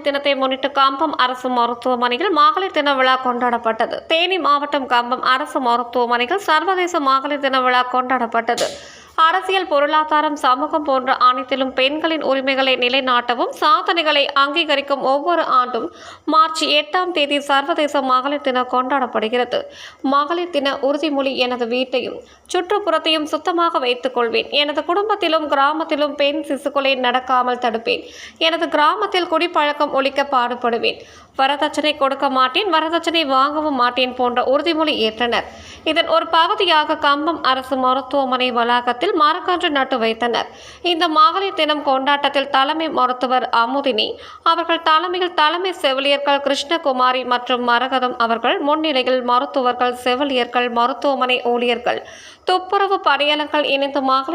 தினத்தை முன்னிட்டு கம்பம் அரசு மருத்துவமனையில் மகளிர் தின விழா கொண்டாடப்பட்டது. தேனி மாவட்டம் கம்பம் அரசு மருத்துவமனையில் சர்வதேச மகளிர் தின விழா கொண்டாடப்பட்டது. அரசியல் பொருளாதாரம் சமூகம் போன்ற அனைத்திலும் பெண்களின் உரிமைகளை நிலைநாட்டவும் சாதனைகளை அங்கீகரிக்கும் ஒவ்வொரு ஆண்டும் மார்ச் எட்டாம் தேதி சர்வதேச மகளிர் தினம் கொண்டாடப்படுகிறது. மகளிர் தின உறுதிமொழி எனது வீட்டையும் சுற்றுப்புறத்தையும் சுத்தமாக வைத்துக் கொள்வேன் எனது குடும்பத்திலும் கிராமத்திலும் பெண் சிசுக்கொலை நடக்காமல் தடுப்பேன். எனது கிராமத்தில் குடிப்பழக்கம் ஒழிக்க பாடுபடுவேன். வரதட்சணை கொடுக்க மாட்டேன் வரதட்சணை வாங்கவும் மாட்டேன் போன்ற உறுதிமொழி ஏற்றனர். இதன் ஒரு பகுதியாக கம்பம் அரசு மருத்துவமனை வளாகத்தில் மரக்கன்று நட்டு வைத்தனர். இந்த மகளிர் தினம் கொண்டாட்டத்தில் தலைமை மருத்துவர் அமுதினி அவர்கள் தலைமையில் தலைமை செவிலியர்கள் கிருஷ்ணகுமாரி மற்றும் மரகதம் அவர்கள் முன்னிலையில் மருத்துவர்கள் செவிலியர்கள் மருத்துவமனை ஊழியர்கள் துப்புரவு பணியாளர்கள் இணைந்து மகளிர்